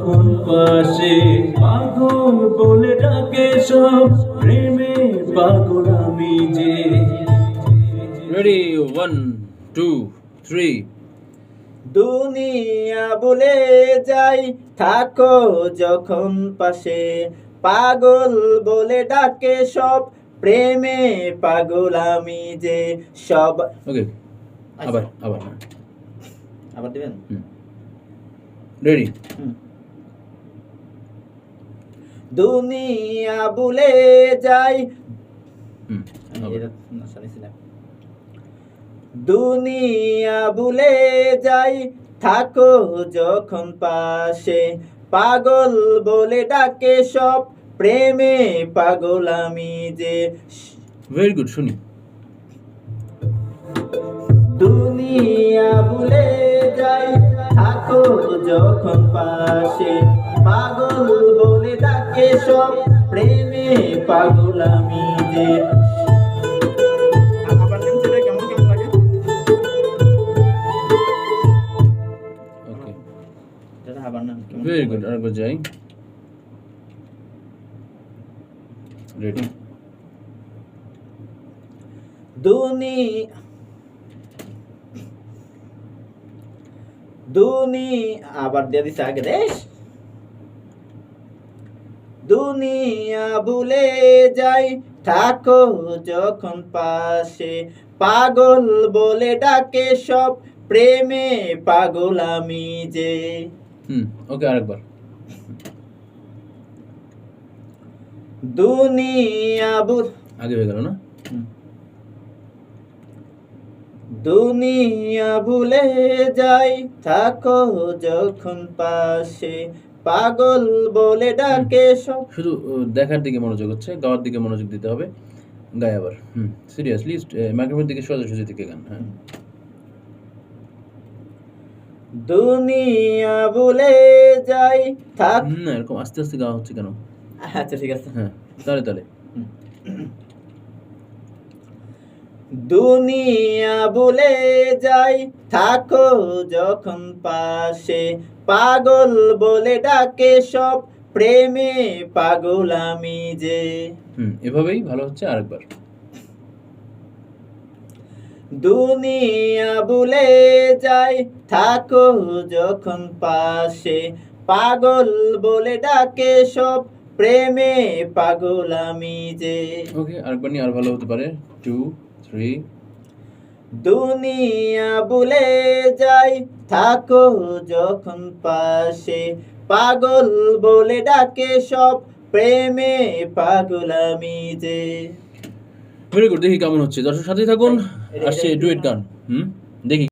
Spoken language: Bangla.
যখন পাশে পাগল বলে ডাকে সব। প্রেমে পাগল আমি যে। রেডি ওয়ান টু থ্রি দুনিয়া বলে যাই থাকো যখন পাশে। পাগল বলে ডাকে সব। প্রেমে পাগল আমি যে। সব ওকে আবার আবার। হ্যাঁ আবার দিবেন? রেডি দুনিয়া বলে যাই। দুনিয়া ভুলে যাই থাকো যখন পাশে। পাগল বলে ডাকে সব প্রেমে পাগল আমি যে। ভেরি গুড শুনি। দুনিয়া ভুলে যাই থাকো যখন পাশে। পাগল সব প্রেমে পাগল আমি যে আবার টেনশনে কেমন কেমন লাগে? ওকে এটা আবার না কেমন ভেরি গুড আরেকবার যাই। রেডি দুনি দুনি আবার দিয়ে দিছে আগে দেশ। দুনিয়া ভুলে যাই থাকো যখন পাশে। পাগল বলে ডাকে সব প্রেমে পাগল আমি যে। হুম ওকে আরেকবার। দুনিয়া ভুল আগে হয়ে গেল না? দুনিয়া ভুলে যাই থাকো যখন পাশে। পাগল বলে ডাকে শুধু দেখার দিকে মনোযোগ হচ্ছে গাওয়ার দিকে মনোযোগ দিতে হবে। গায়ে আবার হুম সিরিয়াসলি মাইক্রোফোন দিকে সোজাসুজি দিকে গান হ্যাঁ। দুনিয়া ভুলে যাই থাক। না এরকম আস্তে আস্তে গাওয়া হচ্ছে কেন? আচ্ছা ঠিক আছে। হ্যাঁ তালে তালে দুনিয়া বলে যাই থাকো যখন পাশে। পাগল বলে ডাকে সব প্রেমে পাগল আমি যে। হুম এভাবেই ভালো হচ্ছে আরেকবার। দুনিয়া ভুলে যাই থাকো যখন পাশে। পাগল বলে ডাকে সব প্রেমে পাগল আমি যে। ওকে আরেকবার নিয়ে আর ভালো হতে পারে। টু থ্রি দুনিয়া ভুলে যাই থাকো যখন পাশে। পাগল বলে ডাকে সব প্রেমে পাগল আমি যে। ভেরি গুড দেখি কেমন হচ্ছে। দর্শক সাথে থাকুন। আসছে ডুয়েট গান। হুম? দেখি।